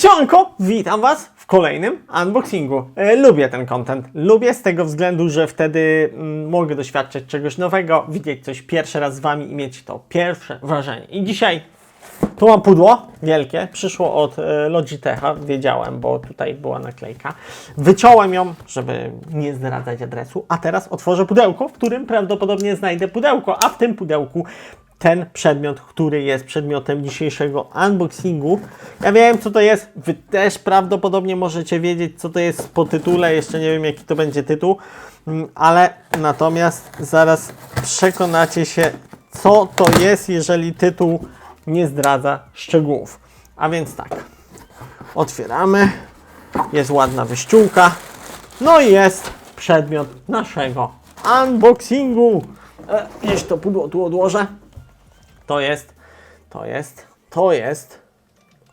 Siemanko, witam Was w kolejnym unboxingu. E, lubię ten content. Lubię z tego względu, że wtedy mm, mogę doświadczać czegoś nowego, widzieć coś pierwszy raz z Wami i mieć to pierwsze wrażenie. I dzisiaj tu mam pudło wielkie, przyszło od e, Logitecha, wiedziałem, bo tutaj była naklejka. Wyciąłem ją, żeby nie zdradzać adresu, a teraz otworzę pudełko, w którym prawdopodobnie znajdę pudełko, a w tym pudełku ten przedmiot, który jest przedmiotem dzisiejszego unboxingu. Ja wiem, co to jest. Wy też prawdopodobnie możecie wiedzieć, co to jest po tytule. Jeszcze nie wiem, jaki to będzie tytuł, Mm, ale natomiast zaraz przekonacie się, co to jest, jeżeli tytuł nie zdradza szczegółów. A więc tak, otwieramy. Jest ładna wyściółka. No i jest przedmiot naszego unboxingu. E, to pudło tu odłożę. To jest, to jest, to jest.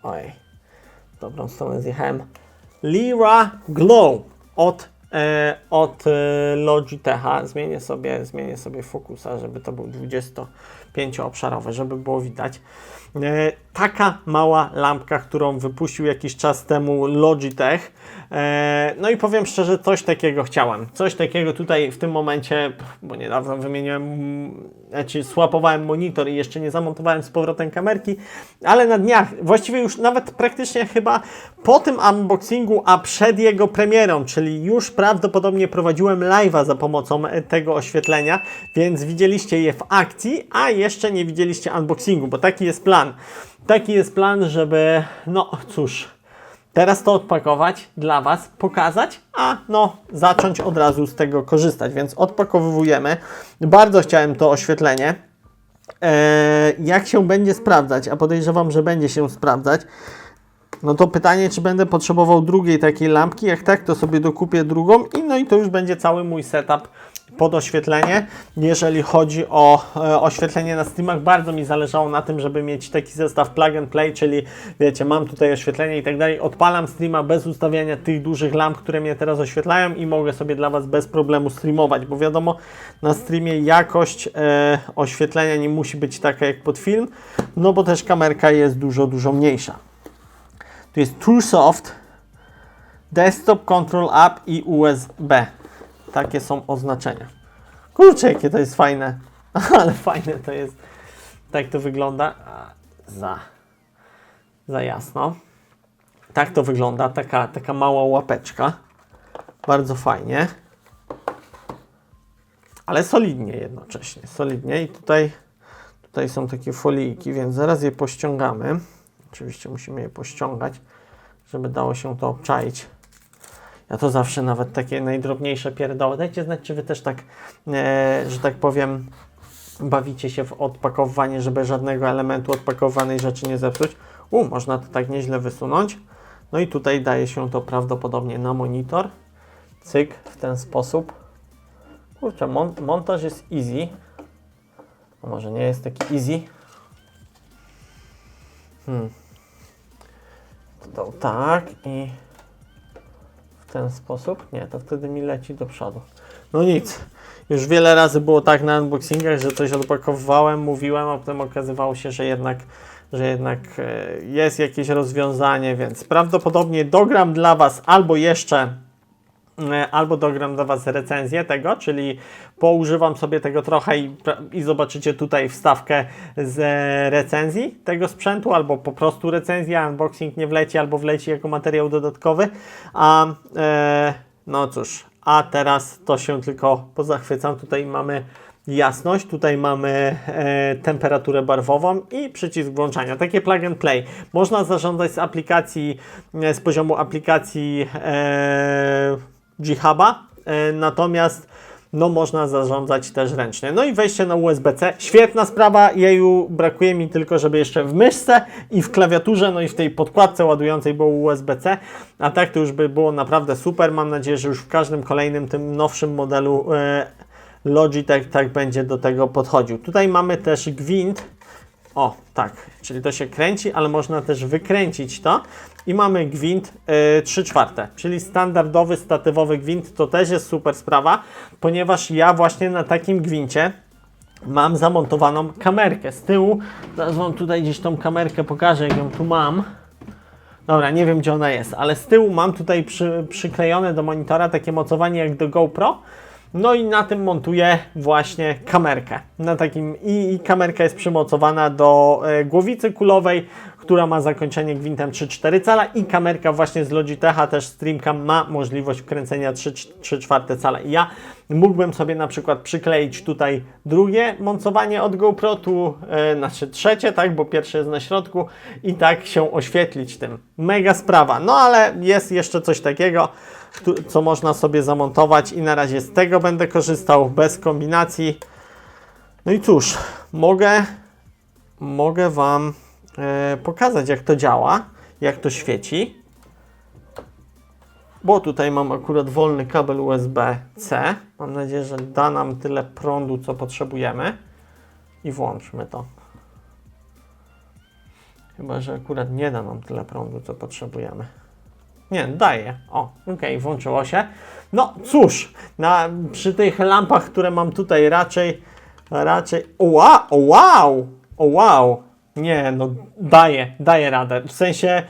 Oj, dobrą stronę zjechałem. Lira Glow od, e, od e, Logitecha. Zmienię sobie, zmienię sobie fokusa, żeby to był 25-obszarowy, żeby było widać. E, taka mała lampka, którą wypuścił jakiś czas temu Logitech. E, no i powiem szczerze, coś takiego chciałem. Coś takiego tutaj w tym momencie, bo niedawno wymieniłem, znaczy słapowałem monitor i jeszcze nie zamontowałem z powrotem kamerki, ale na dniach, właściwie już nawet praktycznie chyba po tym unboxingu, a przed jego premierą, czyli już prawdopodobnie prowadziłem live'a za pomocą e, tego oświetlenia, więc widzieliście je w akcji, a jeszcze nie widzieliście unboxingu, bo taki jest plan. Taki jest plan, żeby, no cóż, teraz to odpakować dla Was, pokazać, a no zacząć od razu z tego korzystać. Więc odpakowujemy. Bardzo chciałem to oświetlenie. Eee, jak się będzie sprawdzać, a podejrzewam, że będzie się sprawdzać. No to pytanie, czy będę potrzebował drugiej takiej lampki. Jak tak, to sobie dokupię drugą i no i to już będzie cały mój setup pod oświetlenie. Jeżeli chodzi o e, oświetlenie na streamach, bardzo mi zależało na tym, żeby mieć taki zestaw plug and play, czyli wiecie, mam tutaj oświetlenie i tak dalej. Odpalam streama bez ustawiania tych dużych lamp, które mnie teraz oświetlają i mogę sobie dla Was bez problemu streamować, bo wiadomo, na streamie jakość e, oświetlenia nie musi być taka jak pod film, no bo też kamerka jest dużo, dużo mniejsza. Tu jest TrueSoft, Desktop Control App i USB. Takie są oznaczenia. Kurczę, jakie to jest fajne. Ale fajne to jest. Tak to wygląda. Za, za jasno. Tak to wygląda. Taka, taka mała łapeczka. Bardzo fajnie. Ale solidnie jednocześnie. Solidnie. I tutaj, tutaj są takie folijki, więc zaraz je pościągamy. Oczywiście musimy je pościągać, żeby dało się to obczaić. Ja to zawsze nawet takie najdrobniejsze pierdoły. Dajcie znać, czy Wy też tak, e, że tak powiem, bawicie się w odpakowywanie, żeby żadnego elementu odpakowanej rzeczy nie zepsuć. U, można to tak nieźle wysunąć. No i tutaj daje się to prawdopodobnie na monitor. Cyk, w ten sposób. Kurczę, mon montaż jest easy. A może nie jest taki easy? Hmm. To tak i w ten sposób? Nie, to wtedy mi leci do przodu. No nic. Już wiele razy było tak na unboxingach, że coś odpakowywałem, mówiłem, a potem okazywało się, że jednak, że jednak e, jest jakieś rozwiązanie, więc prawdopodobnie dogram dla Was albo jeszcze albo dogram dla Was recenzję tego, czyli poużywam sobie tego trochę i, i zobaczycie tutaj wstawkę z recenzji tego sprzętu, albo po prostu recenzja, unboxing nie wleci, albo wleci jako materiał dodatkowy. A e, no cóż, a teraz to się tylko pozachwycam. Tutaj mamy jasność, tutaj mamy e, temperaturę barwową i przycisk włączania. Takie plug and play. Można zarządzać z aplikacji, e, z poziomu aplikacji e, G-Huba, e, natomiast no można zarządzać też ręcznie. No i wejście na USB-C. Świetna sprawa, jeju brakuje mi tylko, żeby jeszcze w myszce i w klawiaturze, no i w tej podkładce ładującej było USB-C, a tak to już by było naprawdę super. Mam nadzieję, że już w każdym kolejnym, tym nowszym modelu e, Logitech tak będzie do tego podchodził. Tutaj mamy też gwint. O, tak, czyli to się kręci, ale można też wykręcić to. I mamy gwint y, 3 czwarte, czyli standardowy, statywowy gwint. To też jest super sprawa, ponieważ ja właśnie na takim gwincie mam zamontowaną kamerkę z tyłu. Zaraz Wam tutaj gdzieś tą kamerkę pokażę, jak ją tu mam. Dobra, nie wiem gdzie ona jest, ale z tyłu mam tutaj przy, przyklejone do monitora takie mocowanie jak do GoPro. No i na tym montuję właśnie kamerkę. Na takim i, i kamerka jest przymocowana do e, głowicy kulowej, która ma zakończenie gwintem 3-4 cala i kamerka właśnie z Logitecha też Streamcam ma możliwość wkręcenia 3 czwarte cala. I ja mógłbym sobie na przykład przykleić tutaj drugie mocowanie od GoPro, tu e, znaczy trzecie, tak, bo pierwsze jest na środku i tak się oświetlić tym. Mega sprawa. No ale jest jeszcze coś takiego, co można sobie zamontować i na razie z tego będę korzystał bez kombinacji. No i cóż, mogę, mogę Wam e, pokazać jak to działa, jak to świeci. Bo tutaj mam akurat wolny kabel USB-C. Mam nadzieję, że da nam tyle prądu, co potrzebujemy. I włączmy to. Chyba, że akurat nie da nam tyle prądu, co potrzebujemy. Nie, daje. O, okej, włączyło się. No cóż, na, przy tych lampach, które mam tutaj raczej, raczej, wow, wow, wow. Nie, no daje, daje radę. W sensie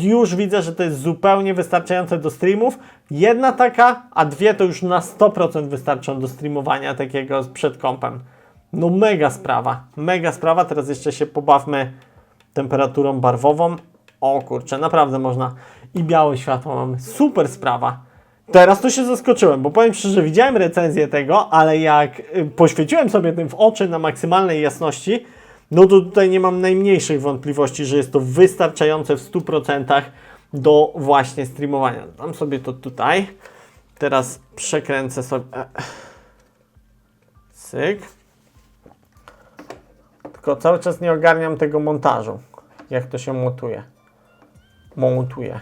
już widzę, że to jest zupełnie wystarczające do streamów. Jedna taka, a dwie to już na 100% wystarczą do streamowania takiego przed kompem. No mega sprawa, mega sprawa. Teraz jeszcze się pobawmy temperaturą barwową. O kurczę, naprawdę można. I białe światło mamy. Super sprawa. Teraz to się zaskoczyłem, bo powiem szczerze, widziałem recenzję tego, ale jak y, poświeciłem sobie tym w oczy na maksymalnej jasności, no to tutaj nie mam najmniejszych wątpliwości, że jest to wystarczające w 100% do właśnie streamowania. Dam sobie to tutaj. Teraz przekręcę sobie. e, Cyk. Tylko cały czas nie ogarniam tego montażu. Jak to się montuje. Montuje.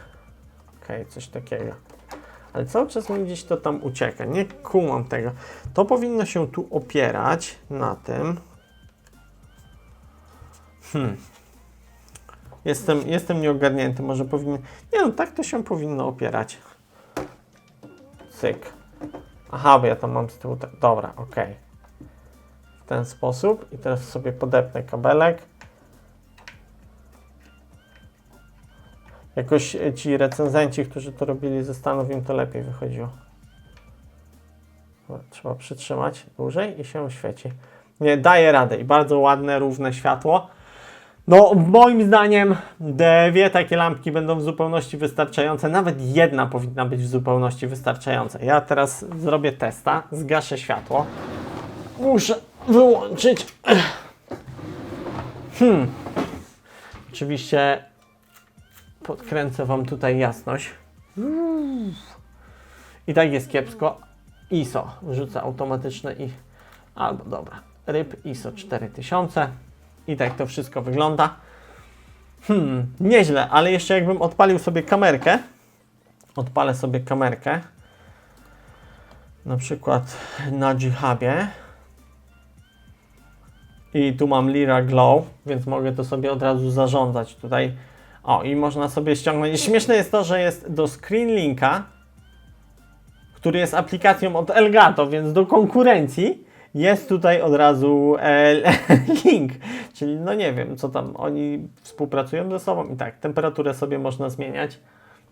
Okej, coś takiego. Ale cały czas mi gdzieś to tam ucieka. Nie kumam tego. To powinno się tu opierać na tym. Hmm. Jestem, jestem nieogarnięty. Może powinien. Nie no, tak to się powinno opierać. Cyk. Aha, bo ja tam mam z tyłu. Dobra, okej. W ten sposób. I teraz sobie podepnę kabelek. Jakoś e, ci recenzenci, którzy to robili ze Stanów, im to lepiej wychodziło. Trzeba przytrzymać dłużej i się świeci. Nie, daje radę i bardzo ładne, równe światło. No, moim zdaniem dwie takie lampki będą w zupełności wystarczające. Nawet jedna powinna być w zupełności wystarczająca. Ja teraz zrobię testa, zgaszę światło. Muszę wyłączyć. Hmm. Oczywiście podkręcę Wam tutaj jasność. I tak jest kiepsko. ISO wrzucę automatyczne i albo dobra. Ryb ISO 4000. I tak to wszystko wygląda. Hmm, nieźle, ale jeszcze jakbym odpalił sobie kamerkę. Odpalę sobie kamerkę. Na przykład na Jihabie. I tu mam Lira Glow, więc mogę to sobie od razu zarządzać tutaj. O, i można sobie ściągnąć. Śmieszne jest to, że jest do Screenlinka, który jest aplikacją od Elgato, więc do konkurencji jest tutaj od razu e, link. Czyli no nie wiem, co tam, oni współpracują ze sobą i tak, temperaturę sobie można zmieniać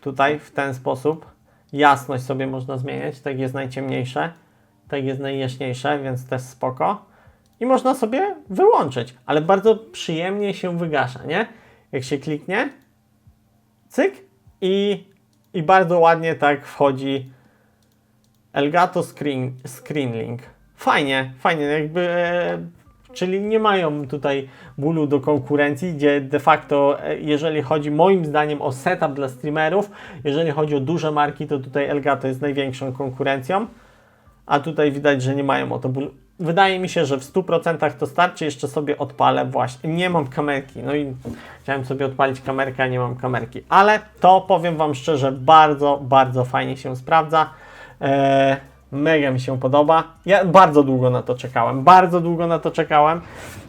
tutaj w ten sposób. Jasność sobie można zmieniać, tak jest najciemniejsze, tak jest najjaśniejsze, więc też spoko. I można sobie wyłączyć, ale bardzo przyjemnie się wygasza, nie? Jak się kliknie, cyk i, i bardzo ładnie tak wchodzi Elgato Screen, Screenlink. Fajnie, fajnie, jakby, e, czyli nie mają tutaj bólu do konkurencji, gdzie de facto, e, jeżeli chodzi moim zdaniem o setup dla streamerów, jeżeli chodzi o duże marki, to tutaj Elgato jest największą konkurencją, a tutaj widać, że nie mają o to bólu. Wydaje mi się, że w 100% to starczy, jeszcze sobie odpalę właśnie, nie mam kamerki, no i chciałem sobie odpalić kamerkę, a nie mam kamerki, ale to powiem Wam szczerze, bardzo, bardzo fajnie się sprawdza. Eee, mega mi się podoba. Ja bardzo długo na to czekałem. Bardzo długo na to czekałem.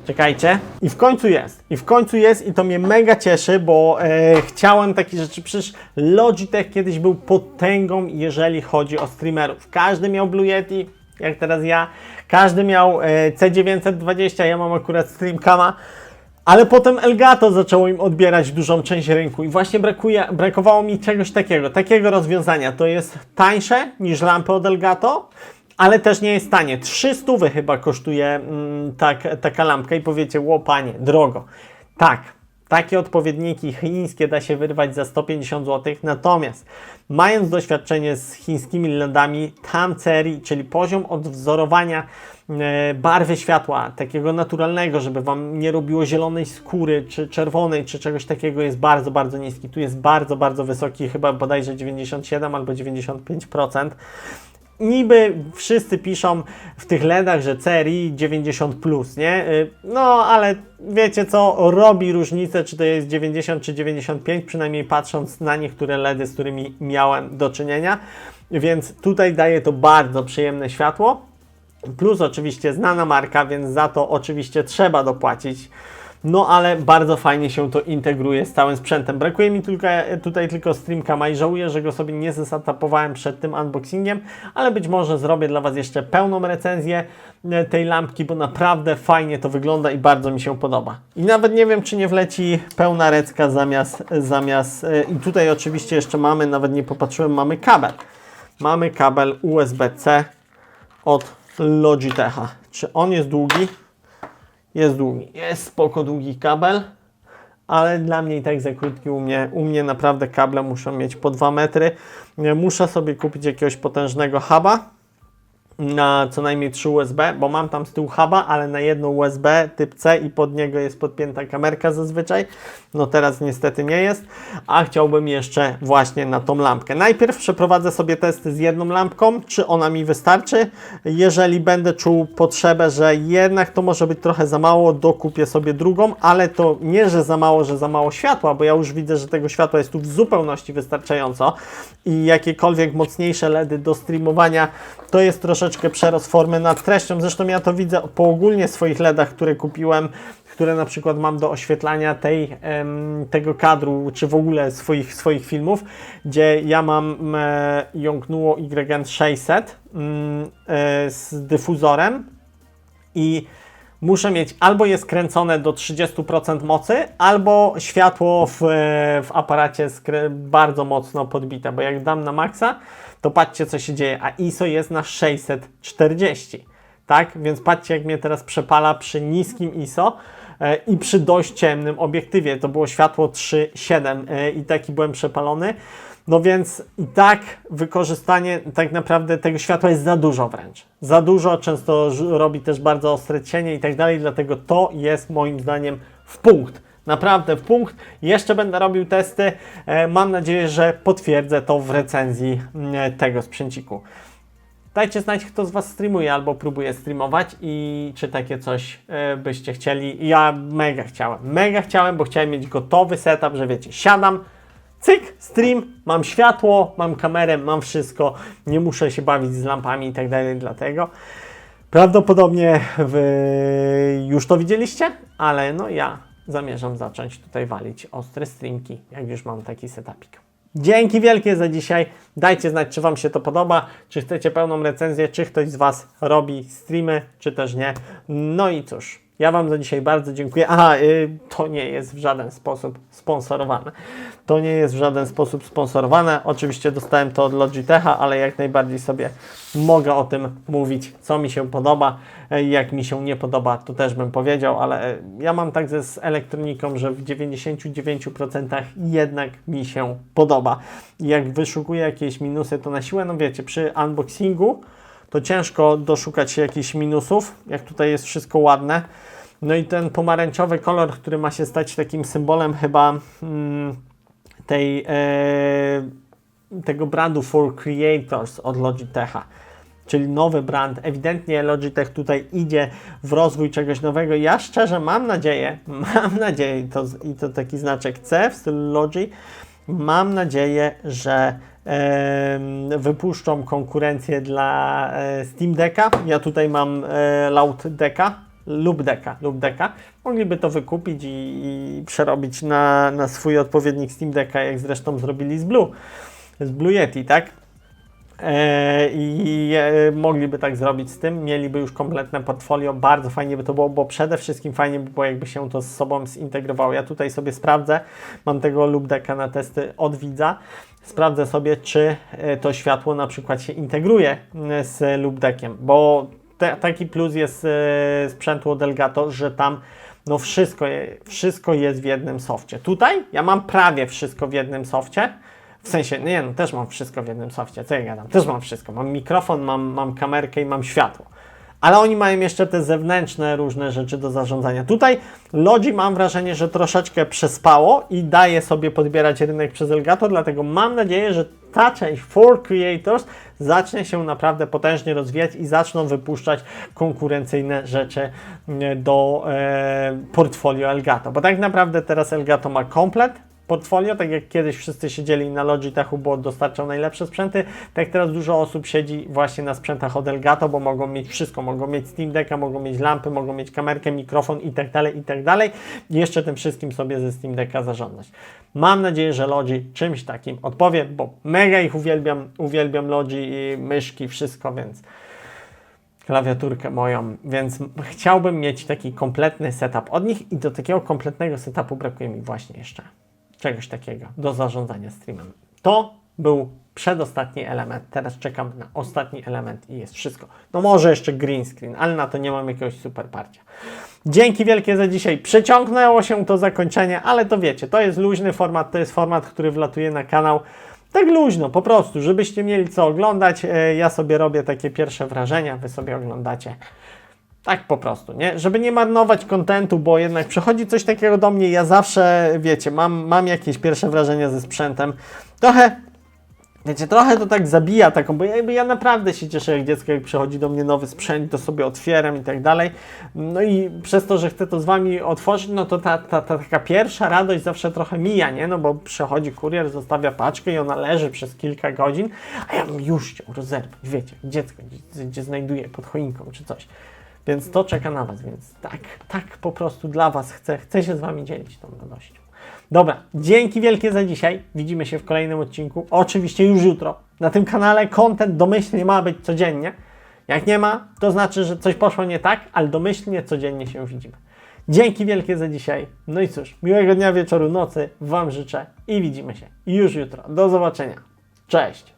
Czekajcie. I w końcu jest. I w końcu jest i to mnie mega cieszy, bo e, chciałem takie rzeczy. Przecież Logitech kiedyś był potęgą, jeżeli chodzi o streamerów. Każdy miał Blue Yeti, jak teraz ja. Każdy miał e, C920, ja mam akurat Streamcama. Ale potem Elgato zaczęło im odbierać dużą część rynku i właśnie brakuje, brakowało mi czegoś takiego, takiego rozwiązania. To jest tańsze niż lampy od Elgato, ale też nie jest tanie. 300 chyba kosztuje mm, tak, taka lampka i powiecie, ło panie, drogo. Tak, takie odpowiedniki chińskie da się wyrwać za 150 zł, natomiast mając doświadczenie z chińskimi LEDami, tam serii, czyli poziom odwzorowania e, barwy światła, takiego naturalnego, żeby Wam nie robiło zielonej skóry, czy czerwonej, czy czegoś takiego jest bardzo, bardzo niski. Tu jest bardzo, bardzo wysoki, chyba bodajże 97 albo 95% niby wszyscy piszą w tych LEDach, że CRI 90, plus, nie? Y, No, ale wiecie co, robi różnicę, czy to jest 90 czy 95, przynajmniej patrząc na niektóre LEDy, z którymi miałem do czynienia. Więc tutaj daje to bardzo przyjemne światło. Plus oczywiście znana marka, więc za to oczywiście trzeba dopłacić. No ale bardzo fajnie się to integruje z całym sprzętem. Brakuje mi tylko, tutaj tylko Streamcama i żałuję, że go sobie nie zesetapowałem przed tym unboxingiem, ale być może zrobię dla Was jeszcze pełną recenzję e, tej lampki, bo naprawdę fajnie to wygląda i bardzo mi się podoba. I nawet nie wiem, czy nie wleci pełna recka zamiast, zamiast e, i tutaj oczywiście jeszcze mamy, nawet nie popatrzyłem, mamy kabel. Mamy kabel USB-C od Logitecha. Czy on jest długi? Jest długi. Jest spoko długi kabel, ale dla mnie i tak za krótki. U mnie, u mnie naprawdę kable muszą mieć po 2 metry. Muszę sobie kupić jakiegoś potężnego huba na co najmniej 3 USB, bo mam tam z tyłu huba, ale na jedno USB typ C i pod niego jest podpięta kamerka zazwyczaj. No teraz niestety nie jest, a chciałbym jeszcze właśnie na tą lampkę. Najpierw przeprowadzę sobie testy z jedną lampką, czy ona mi wystarczy. Jeżeli będę czuł potrzebę, że jednak to może być trochę za mało, dokupię sobie drugą, ale to nie, że za mało, że za mało światła, bo ja już widzę, że tego światła jest tu w zupełności wystarczająco i jakiekolwiek mocniejsze LEDy do streamowania to jest troszeczkę przerost formy nad treścią. Zresztą ja to widzę po ogólnie swoich LEDach, które kupiłem, które na przykład mam do oświetlania tej, tego kadru, czy w ogóle swoich, swoich filmów, gdzie ja mam Yongnuo YN 600 mm, e, z dyfuzorem i muszę mieć albo jest kręcone do 30% mocy, albo światło w, w aparacie bardzo mocno podbite, bo jak dam na maksa, to patrzcie co się dzieje, a ISO jest na 640, tak? Więc patrzcie jak mnie teraz przepala przy niskim ISO e, i przy dość ciemnym obiektywie, to było światło 3.7 e, i taki byłem przepalony. No więc i tak wykorzystanie tak naprawdę tego światła jest za dużo wręcz. Za dużo, często robi też bardzo ostre cienie i tak dalej, dlatego to jest moim zdaniem w punkt. Naprawdę w punkt. Jeszcze będę robił testy. E, Mam nadzieję, że potwierdzę to w recenzji mm, tego sprzęciku. Dajcie znać, kto z Was streamuje albo próbuje streamować i czy takie coś e, byście chcieli. Ja mega chciałem. Mega chciałem, bo chciałem mieć gotowy setup, że wiecie, siadam, cyk, stream, mam światło, mam kamerę, mam wszystko, nie muszę się bawić z lampami i tak dalej, dlatego prawdopodobnie wy już to widzieliście, ale no ja zamierzam zacząć tutaj walić ostre streamki, jak już mam taki setupik. Dzięki wielkie za dzisiaj. Dajcie znać, czy Wam się to podoba, czy chcecie pełną recenzję, czy ktoś z Was robi streamy, czy też nie. No i cóż, ja Wam za dzisiaj bardzo dziękuję. Aha, y, to nie jest w żaden sposób sponsorowane. To nie jest w żaden sposób sponsorowane. Oczywiście dostałem to od Logitecha, ale jak najbardziej sobie mogę o tym mówić, co mi się podoba. E, Jak mi się nie podoba, to też bym powiedział, ale e, ja mam tak z elektroniką, że w 99% jednak mi się podoba. Jak wyszukuję jakieś minusy, to na siłę, no wiecie, przy unboxingu to ciężko doszukać się jakichś minusów, jak tutaj jest wszystko ładne. No i ten pomarańczowy kolor, który ma się stać takim symbolem chyba mm, tej, e, tego brandu For Creators od Logitecha. Czyli nowy brand. Ewidentnie Logitech tutaj idzie w rozwój czegoś nowego. Ja szczerze mam nadzieję, mam nadzieję, to, i to taki znaczek C w stylu Logi, mam nadzieję, że wypuszczą konkurencję dla e, Steam Decka. Ja tutaj mam e, Loud Decka lub Decka, lub Decka. Mogliby to wykupić i, i przerobić na, na swój odpowiednik Steam Decka, jak zresztą zrobili z Blue, z Blue Yeti, tak? E, i e, mogliby tak zrobić z tym, mieliby już kompletne portfolio, bardzo fajnie by to było, bo przede wszystkim fajnie by było, jakby się to z sobą zintegrowało. Ja tutaj sobie sprawdzę, mam tego lubdeka na testy od widza, sprawdzę sobie, czy e, to światło na przykład się integruje z lubdekiem, bo te, taki plus jest sprzętu od Elgato, że tam no wszystko, wszystko jest w jednym softie. Tutaj ja mam prawie wszystko w jednym softie. W sensie, nie no, też mam wszystko w jednym softie, co ja gadam, też mam wszystko. Mam mikrofon, mam, mam kamerkę i mam światło. Ale oni mają jeszcze te zewnętrzne różne rzeczy do zarządzania. Tutaj Logi mam wrażenie, że troszeczkę przespało i daje sobie podbierać rynek przez Elgato, dlatego mam nadzieję, że ta część for Creators zacznie się naprawdę potężnie rozwijać i zaczną wypuszczać konkurencyjne rzeczy e, do e, portfolio Elgato. Bo tak naprawdę teraz Elgato ma komplet portfolio, tak jak kiedyś wszyscy siedzieli na Logitechu, bo dostarczał najlepsze sprzęty, tak teraz dużo osób siedzi właśnie na sprzętach od Elgato, bo mogą mieć wszystko, mogą mieć Steam Decka, mogą mieć lampy, mogą mieć kamerkę, mikrofon i tak dalej, i tak. I jeszcze tym wszystkim sobie ze Steam Decka zarządzać. Mam nadzieję, że Logi czymś takim odpowie, bo mega ich uwielbiam, uwielbiam Logi i myszki, wszystko, więc klawiaturkę moją, więc chciałbym mieć taki kompletny setup od nich i do takiego kompletnego setupu brakuje mi właśnie jeszcze czegoś takiego do zarządzania streamem. To był przedostatni element, teraz czekam na ostatni element i jest wszystko. No może jeszcze green screen, ale na to nie mam jakiegoś super parcia. Dzięki wielkie za dzisiaj. Przeciągnęło się to zakończenie, ale to wiecie, to jest luźny format, to jest format, który wlatuje na kanał. Tak luźno, po prostu, żebyście mieli co oglądać. E, Ja sobie robię takie pierwsze wrażenia, wy sobie oglądacie. Tak po prostu, nie? Żeby nie marnować kontentu, bo jednak przychodzi coś takiego do mnie, ja zawsze, wiecie, mam, mam jakieś pierwsze wrażenia ze sprzętem. Trochę, wiecie, trochę to tak zabija taką, bo ja naprawdę się cieszę, jak dziecko, jak przychodzi do mnie nowy sprzęt, to sobie otwieram i tak dalej. No i przez to, że chcę to z Wami otworzyć, no to ta, ta, ta taka pierwsza radość zawsze trochę mija, nie? No bo przychodzi kurier, zostawia paczkę i ona leży przez kilka godzin, a ja bym już chciał rozerwać, wiecie, dziecko gdzie, gdzie znajduje pod choinką czy coś. Więc to czeka na Was, więc tak, tak po prostu dla Was chcę, chcę się z Wami dzielić tą radością. Dobra, dzięki wielkie za dzisiaj. Widzimy się w kolejnym odcinku. Oczywiście już jutro. Na tym kanale content domyślnie ma być codziennie. Jak nie ma, to znaczy, że coś poszło nie tak, ale domyślnie codziennie się widzimy. Dzięki wielkie za dzisiaj. No i cóż, miłego dnia, wieczoru, nocy Wam życzę i widzimy się już jutro. Do zobaczenia. Cześć!